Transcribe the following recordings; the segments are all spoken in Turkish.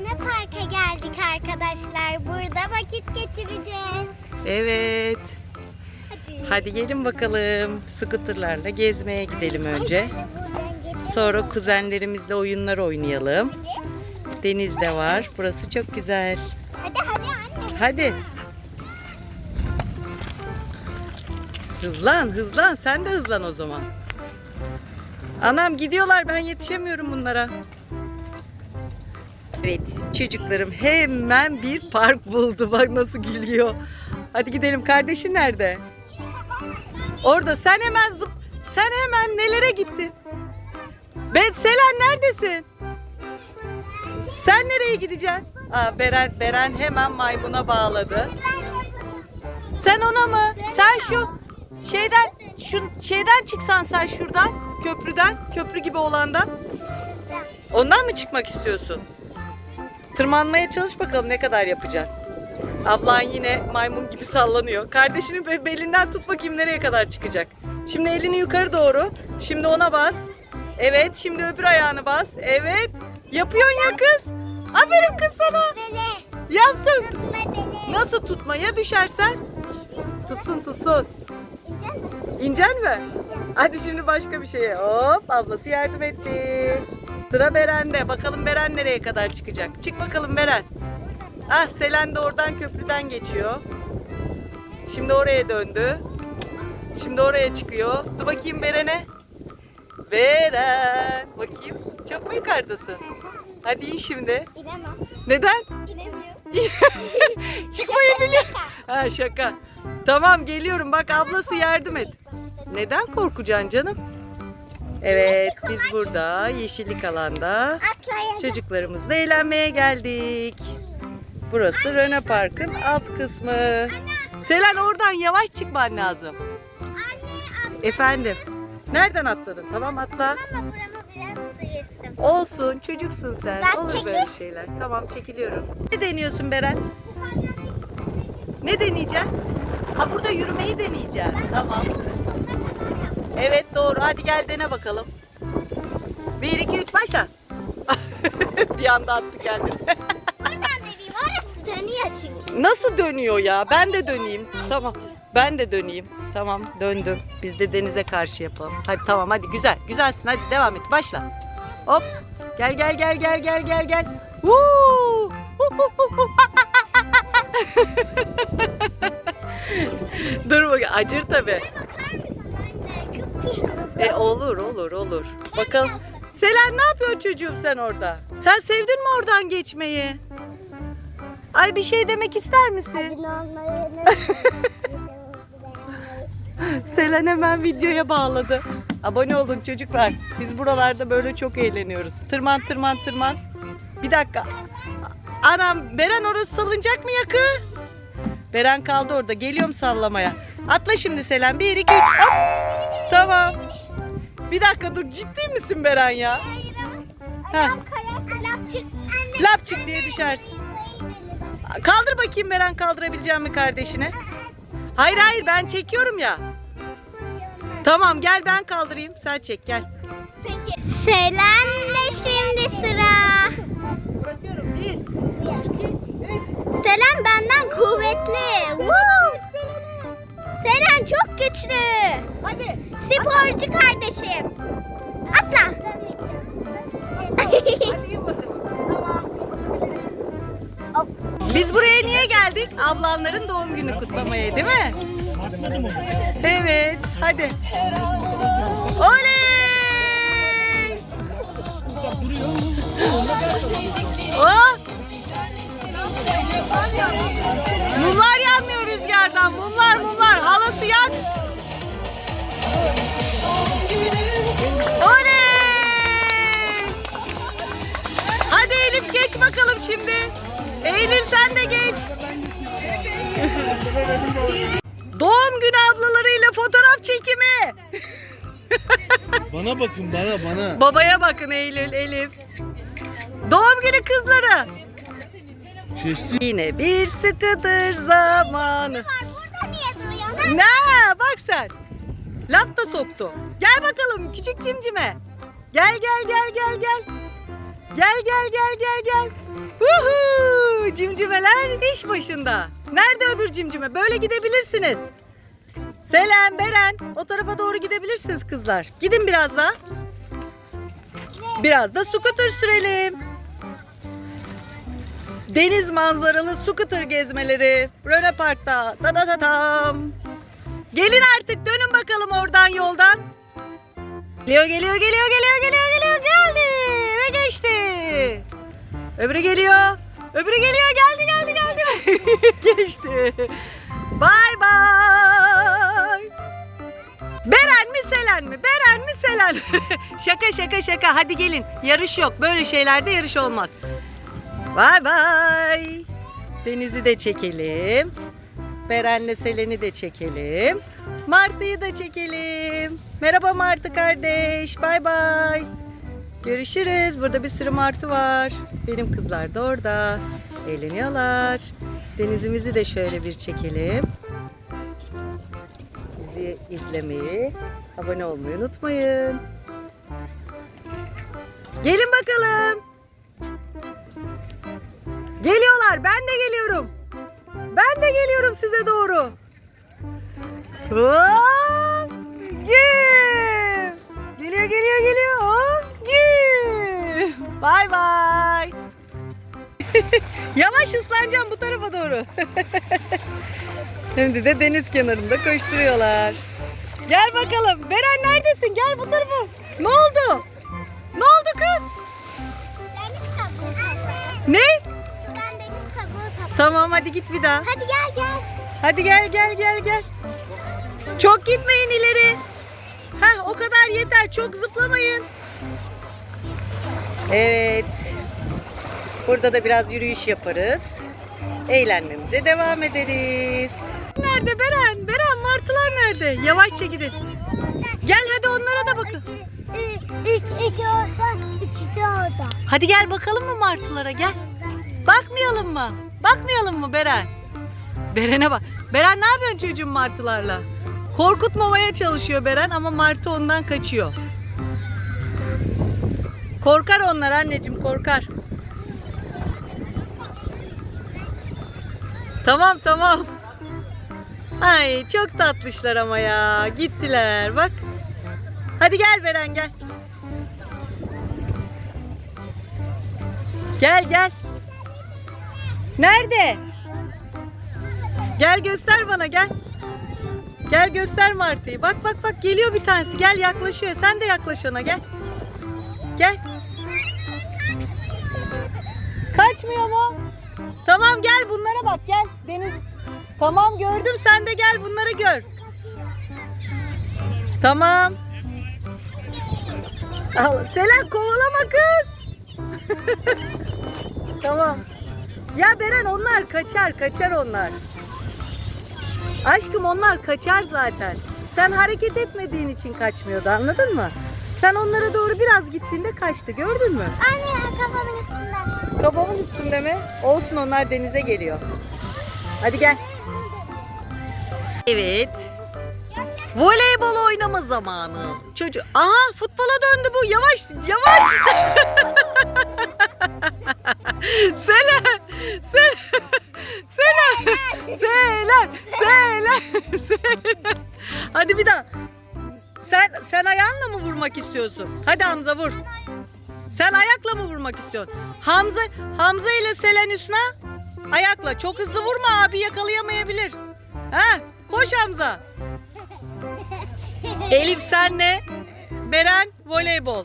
Rana Park'a geldik arkadaşlar. Burada vakit geçireceğiz. Evet. Hadi. Hadi gelin bakalım. Scooterlarla gezmeye gidelim önce. Sonra kuzenlerimizle oyunlar oynayalım. Deniz de var. Burası çok güzel. Hadi hadi anne. Hadi. Hızlan, hızlan. Sen de hızlan o zaman. Anam gidiyorlar. Ben yetişemiyorum bunlara. Evet, çocuklarım hemen bir park buldu. Bak nasıl gülüyor. Hadi gidelim. Kardeşin nerede? Orada. Sen hemen zıp. Sen hemen nelere gittin? Ben Selen neredesin? Sen nereye gideceksin? Aa, Beren, Beren hemen maymuna bağladı. Sen ona mı? Sen şu şeyden şu şeyden çıksan sen şuradan köprüden köprü gibi olandan. Ondan mı çıkmak istiyorsun? Tırmanmaya çalış bakalım ne kadar yapacaksın. Ablan yine maymun gibi sallanıyor. Kardeşinin be- belinden tut bakayım nereye kadar çıkacak. Şimdi elini yukarı doğru. Şimdi ona bas. Evet, şimdi öbür ayağını bas. Evet. Yapıyorsun ya kız. Aferin kız sana. Yaptın. Nasıl tutma? Ya düşersen? Tutsun tutsun. İncel mi? Hadi şimdi başka bir şeye. Hop ablası yardım etti. Sıra Beren'de. Bakalım Beren nereye kadar çıkacak. Çık bakalım Beren. Ah Selen de oradan köprüden geçiyor. Şimdi oraya döndü. Şimdi oraya çıkıyor. Dur bakayım Beren'e. Beren. Bakayım. Çok mu yukarıdasın? Hadi in şimdi. İnemem. Neden? İnemiyorum. Çıkmayı biliyor. Ha şaka. Tamam geliyorum. Bak ablası yardım et. Neden korkacaksın canım? Evet biz burada yeşillik alanda çocuklarımızla eğlenmeye geldik. Burası Röne Park'ın alt kısmı. Selen oradan yavaş çıkman lazım. Efendim. Nereden atladın? Tamam atla. Olsun çocuksun sen. Ben Olur çekil. böyle şeyler. Tamam çekiliyorum. Ne deniyorsun Beren? Ne deneyeceksin? Ha burada yürümeyi deneyeceğim. Tamam. Evet doğru. Hadi gel dene bakalım. 1 2 3 başla. bir anda attı kendini. Buradan deneyeyim. Orası dönüyor çünkü. Nasıl dönüyor ya? Ben de döneyim. Tamam. Ben de döneyim. Tamam döndüm. Biz de denize karşı yapalım. Hadi tamam hadi güzel. Güzelsin hadi devam et. Başla. Hop. Gel gel gel gel gel gel gel. Woo! Dur bakayım. Acır tabii. Olur olur olur. Bakalım. Selen ne yapıyorsun çocuğum sen orada? Sen sevdin mi oradan geçmeyi? Ay bir şey demek ister misin? Selen hemen videoya bağladı. Abone olun çocuklar. Biz buralarda böyle çok eğleniyoruz. Tırman tırman tırman. Bir dakika. Anam Beren orası salınacak mı yakı? Beren kaldı orada. Geliyorum sallamaya. Atla şimdi Selen. 1 2 3 hop. Tamam. Bir dakika dur ciddi misin Beren ya? Heh. Ayağım kayarsa lapçık. Anne. Lapçık diye düşersin. Kaldır bakayım Beren kaldırabilecek mi kardeşini? Hayır hayır ben çekiyorum ya. Tamam gel ben kaldırayım. Sen çek gel. Peki. Selen'le şimdi sıra. Bırakıyorum. Bir, iki, üç. Selen benden kuvvetli. Woo! Selen çok güçlü. Hadi. Sporcu kardeşim. Atla. Hadi in bakalım. Tamam. Biz buraya niye geldik? Ablamların doğum günü kutlamaya değil mi? Evet. Hadi. Oley! Oh! Mumlar yanmıyor rüzgardan. Mumlar mumlar. Halası yan. Oley! Hadi Elif geç bakalım şimdi. Eylül sen de geç. Doğum günü ablalarıyla fotoğraf çekimi. Bana bakın bana bana. Babaya bakın Eylül, Elif. Doğum günü kızları. Yine bir sıkıdır zamanı. Ne? Bak sen. Laf da soktu. Gel bakalım küçük cimcime. Gel gel gel gel gel. Gel gel gel gel gel. Cimcimler iş başında. Nerede öbür cimcime? Böyle gidebilirsiniz. Selen, Beren o tarafa doğru gidebilirsiniz kızlar. Gidin biraz daha. Biraz da scooter sürelim. Deniz manzaralı scooter gezmeleri. Röne Park'ta. Da da da tam. Gelin artık dönün bakalım oradan yoldan. Geliyor geliyor geliyor geliyor geliyor geliyor geldi ve geçti. Öbürü geliyor. Öbürü geliyor geldi geldi geldi. geçti. Bay bay. Beren mi Selen mi? Beren mi Selen şaka şaka şaka hadi gelin. Yarış yok. Böyle şeylerde yarış olmaz. Bay bay. Deniz'i de çekelim. Beren'le Selen'i de çekelim. Martı'yı da çekelim. Merhaba Martı kardeş. Bay bay. Görüşürüz. Burada bir sürü martı var. Benim kızlar da orada. Eğleniyorlar. Denizimizi de şöyle bir çekelim. Bizi izlemeyi, abone olmayı unutmayın. Gelin bakalım. Geliyorlar. Ben de geliyorum. Ben de geliyorum size doğru. Hop! Güm! Geliyor geliyor geliyor. Hop! Güm! Bay bay. Yavaş ıslanacağım bu tarafa doğru. Şimdi de deniz kenarında koşturuyorlar. Gel bakalım. Beren neredesin? Gel bu tarafa. Ne oldu? Ne oldu kız? Ne? Tamam hadi git bir daha. Hadi gel gel. Hadi gel gel gel gel. Çok gitmeyin ileri. Heh o kadar yeter. Çok zıplamayın. Evet. Burada da biraz yürüyüş yaparız. Eğlenmemize devam ederiz. Nerede Beren? Beren martılar nerede? Yavaşça gidin. Gel hadi onlara da bakın. Üç, iki orada, iki de orada. Hadi gel bakalım mı martılara gel. Bakmayalım mı? Bakmayalım mı Beren? Beren'e bak. Beren ne yapıyorsun çocuğum martılarla? Korkutmamaya çalışıyor Beren ama martı ondan kaçıyor. Korkar onlar anneciğim korkar. Tamam tamam. Ay çok tatlışlar ama ya. Gittiler bak. Hadi gel Beren gel. Gel gel. Nerede? Gel göster bana gel. Gel göster Martı'yı. Bak bak bak geliyor bir tanesi. Gel yaklaşıyor. Sen de yaklaş ona gel. Gel. Kaçmıyor mu? Tamam gel bunlara bak gel. Deniz. Tamam gördüm sen de gel bunları gör. Tamam. Al, Selen kovalama kız. Tamam. Ya Beren onlar kaçar, kaçar onlar. Aşkım onlar kaçar zaten. Sen hareket etmediğin için kaçmıyordu anladın mı? Sen onlara doğru biraz gittiğinde kaçtı gördün mü? Anne kafamın üstünde. Kafamın üstünde mi? Olsun onlar denize geliyor. Hadi gel. Evet. Voleybol oynama zamanı. Çocuk. Aha futbola döndü bu. Yavaş yavaş. Selen. Selen. Selen. Selen. Selen. Selen. Hadi bir daha. Sen sen ayağınla mı vurmak istiyorsun? Hadi Hamza vur. Sen ayakla mı vurmak istiyorsun? Hamza Hamza ile Selen Hüsna ayakla. Çok hızlı vurma abi yakalayamayabilir. Ha? Koş Hamza. Elif senle Beren voleybol.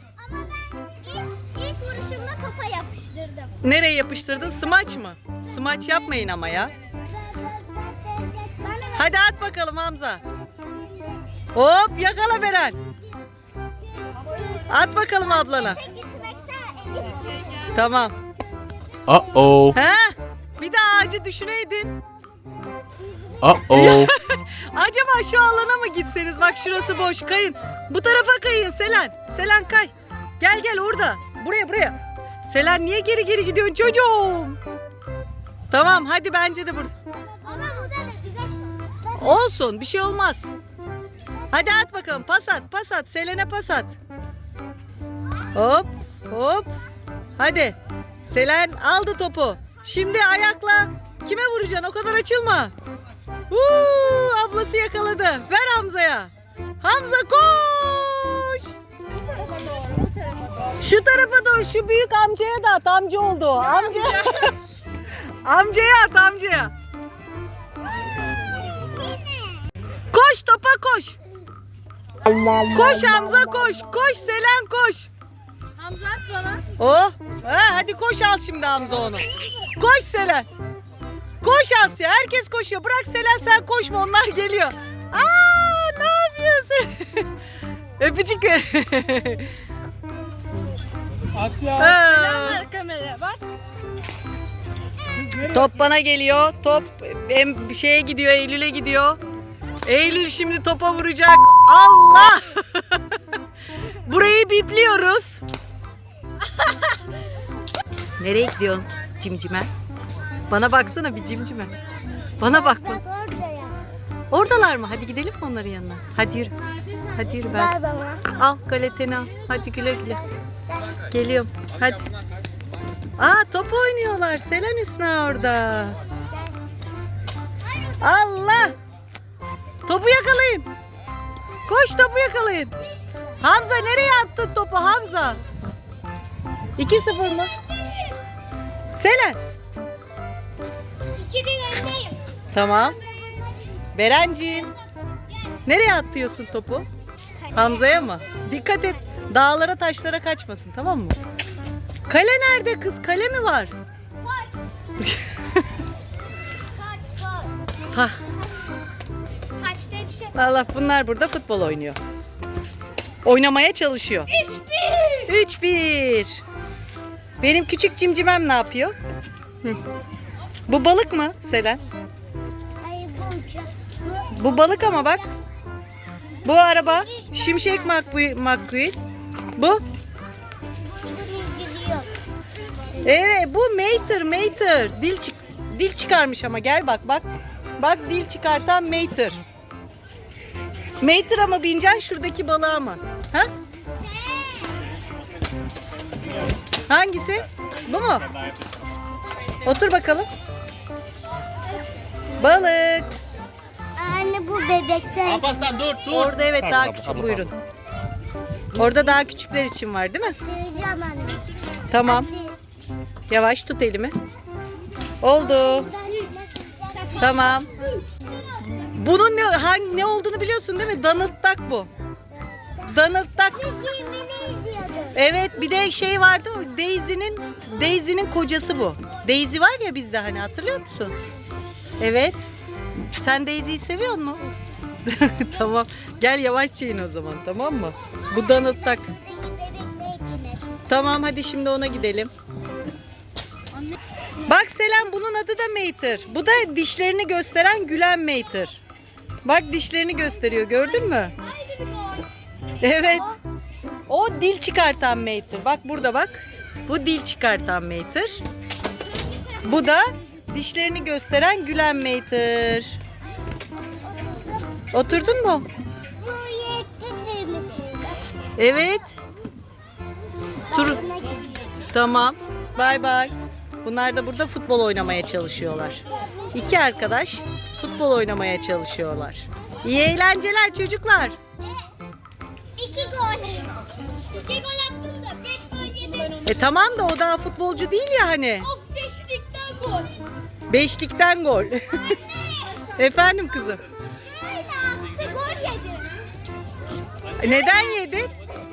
Nereye yapıştırdın? Smaç mı? Smaç yapmayın ama ya. Hadi at bakalım Hamza. Hop yakala Beren. At bakalım ablana. Tamam. Uh-oh. Ha? Bir de ağacı düşüneydin. Uh-oh. Acaba şu alana mı gitseniz? Bak şurası boş. Kayın. Bu tarafa kayın Selen. Selen kay. Gel gel orada. Buraya buraya. Selen niye geri geri gidiyorsun çocuğum? Tamam hadi bence de burada. Olsun bir şey olmaz. Hadi at bakalım pas at pas at Selen'e pas at. Hop hop. Hadi. Selen aldı topu. Şimdi ayakla Kime vuracaksın? O kadar açılma. Huu, ablası yakaladı. Ver Hamza'ya. Hamza koş. Şu tarafa doğru şu büyük amcaya da at. Amca oldu. Amca. amcaya at amcaya. Koş topa koş. Koş Hamza koş. Koş Selen koş. Hamza at bana. Oh. Ha, hadi koş al şimdi Hamza onu. Koş Selen. Koş Asya. Herkes koşuyor. Bırak Selen sen koşma. Onlar geliyor. Aa yapıyorsun? Öpücük ver. Asya. Ha. Ver kameraya bak. Top bana geliyor. Top em, şeye gidiyor. Eylül'e gidiyor. Eylül şimdi topa vuracak. Allah! Burayı bipliyoruz. Nereye gidiyorsun cimcime? Bana baksana bir cimcime. Bana bak. bak. Oradalar mı? Hadi gidelim mi onların yanına? Hadi yürü. Hadi yürü ben. Al galeteni al. Hadi güle güle. Geliyorum. Hadi. Aa top oynuyorlar. Selen Hüsna orada. Allah! Topu yakalayın. Koş topu yakalayın. Hamza nereye attın topu Hamza? 2-0 mı? Selen. İki bir öndeyim. Tamam. Berenciğim. Nereye atıyorsun topu? Hamza'ya mı? Dikkat et. Dağlara taşlara kaçmasın tamam mı? Kale nerede kız? Kale mi var? Kaç kaç. Hah. Kaç diye bir şey. Allah bunlar burada futbol oynuyor. Oynamaya çalışıyor. 3-1. 3-1. Benim küçük cimcimem ne yapıyor? Hı. Bu balık mı Selen? Bu balık ama bak. Bu araba Şimşek McQueen. Bu? Evet bu Mater Mater. Dil çık dil çıkarmış ama gel bak bak. Bak dil çıkartan Mater. Mater ama bineceksin şuradaki balığa mı? Ha? Hangisi? Bu mu? Otur bakalım. Balık. Bu bebekten. Alparslan dur dur. Orada evet Pardon, daha abla, küçük abla, buyurun. Orada daha küçükler için var değil mi? Getireceğim anne. Tamam. Yavaş tut elimi. Oldu. Tamam. Bunun ne, hangi, ne olduğunu biliyorsun değil mi? Donald Duck bu. Donald Duck. Evet bir de şey vardı Daisy'nin Daisy'nin kocası bu. Daisy var ya bizde hani hatırlıyor musun? Evet. Sen Daisy'yi seviyor musun? tamam. Gel yavaşça in o zaman tamam mı? Bu içine? Tamam hadi şimdi ona gidelim. Bak Selen bunun adı da Mater. Bu da dişlerini gösteren gülen Mater. Bak dişlerini gösteriyor gördün mü? Evet. O dil çıkartan Mater. Bak burada bak. Bu dil çıkartan Mater. Bu da dişlerini gösteren gülen Mater. Oturdun mu? Bu yetti. Evet. Tur. Tamam. Bay bay. Bunlar da burada futbol oynamaya çalışıyorlar. İki arkadaş futbol oynamaya çalışıyorlar. İyi eğlenceler çocuklar. İki gol. İki gol attın da beş gol yedin. E tamam da o daha futbolcu değil ya hani. Of beşlikten gol. Beşlikten gol. Efendim kızım. Şöyle gol yedi. Neden yedi?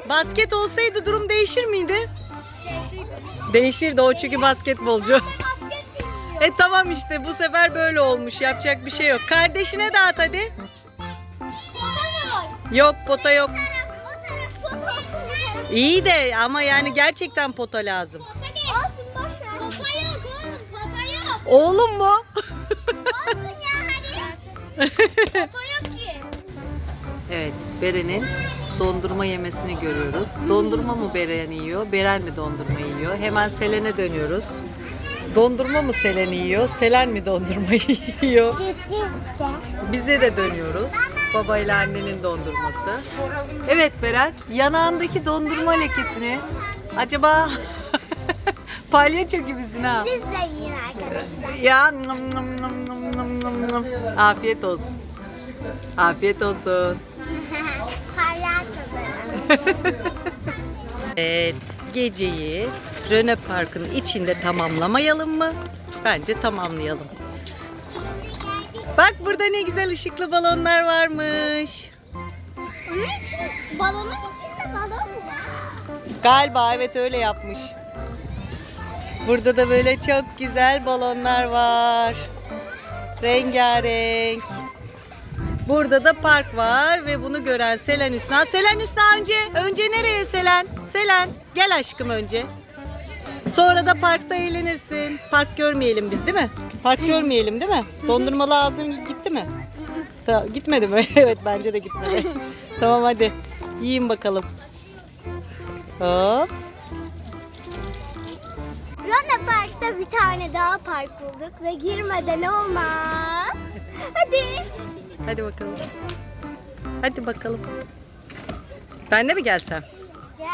Basket olsaydı durum değişir miydi? Beşlik. Değişirdi o çünkü basketbolcu. Basket. E tamam işte bu sefer böyle olmuş. Yapacak bir şey yok. Kardeşine dağıt hadi. Yok pota yok. İyi de ama yani gerçekten pota lazım. Oğlum mu? Olsun ya hadi. Yok ki. Evet, Beren'in dondurma yemesini görüyoruz. Dondurma mı Beren yiyor, Beren mi dondurma yiyor? Hemen Selen'e dönüyoruz. Dondurma mı Selen yiyor, Selen mi dondurma yiyor? Bize de dönüyoruz. Baba ile annenin dondurması. Evet Beren, yanağındaki dondurma lekesini acaba Palyaço gibisin ha. Siz de yiyin arkadaşlar. Ya nım nım nım nım nım nım nım. Afiyet olsun. Afiyet olsun. Palyaço benim. Evet, geceyi Röne Park'ın içinde tamamlamayalım mı? Bence tamamlayalım. Bak burada ne güzel ışıklı balonlar varmış. Onun için balonun içinde balon mu var? Galiba evet öyle yapmış. Burada da böyle çok güzel balonlar var. Rengarenk. Burada da park var ve bunu gören Selen Hüsna. Selen Hüsna önce, önce nereye Selen? Selen gel aşkım önce. Sonra da parkta eğlenirsin. Park görmeyelim biz değil mi? Park görmeyelim değil mi? Dondurmalı ağzın gitti mi? Ta- gitmedi mi? evet bence de gitmedi. tamam hadi. Yiyin bakalım. Hop. Rana Park'ta bir tane daha park bulduk ve girmeden olmaz. Hadi. Hadi bakalım. Hadi bakalım. Ben de mi gelsem? Gel.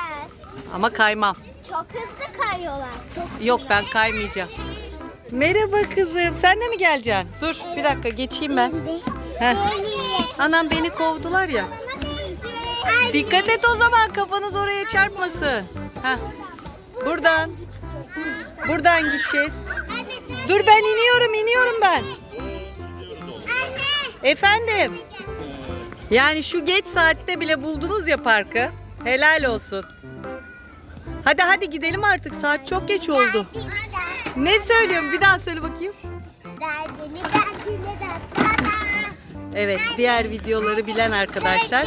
Ama kaymam. Çok hızlı kayıyorlar. Çok Yok ben kaymayacağım. Merhaba kızım. Sen de mi geleceksin? Dur bir dakika geçeyim ben. Heh. Anam beni kovdular ya. Dikkat et o zaman kafanız oraya çarpmasın. Heh. Buradan. Buradan gideceğiz. Dur ben iniyorum iniyorum ben. Efendim. Yani şu geç saatte bile buldunuz ya parkı. Helal olsun. Hadi hadi gidelim artık. Saat çok geç oldu. Ne söylüyorum? Bir daha söyle bakayım. Evet, diğer videoları bilen arkadaşlar.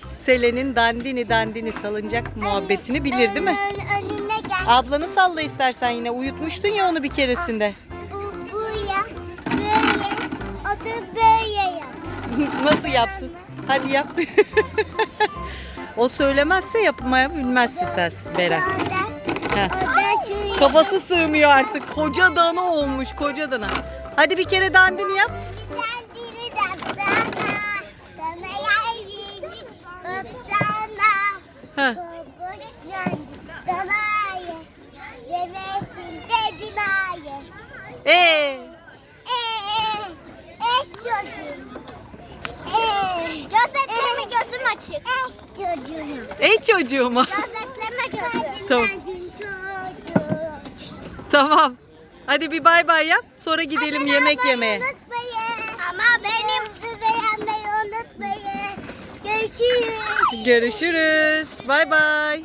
Selen'in dandini dandini salıncak muhabbetini bilir değil mi? Ablanı salla istersen yine. Uyutmuştun ya onu bir keresinde. Bu, bu ya. Böyle. O da böyle ya. Nasıl yapsın? Hadi yap. o söylemezse yapmaya bilmezsin sen Beren. O da, Heh. o da şuraya. Kafası sığmıyor artık. Koca dana olmuş koca dana. Hadi bir kere dandini yap. Heh. Yancı. Yemesin dedin hayır. Ee, Eee. Eh çocuğum. Eee. Gözetleme gözüm açık. Eh çocuğum. ey çocuğuma. Gözetleme gözüm. Tamam. Çocuğum. Tamam. Hadi bir bay bay yap. Sonra gidelim Abone yemek yemeye. Unutmayın. Ama benim beğenmeyi unutmayın. Görüşürüz. Görüşürüz. Bay bay.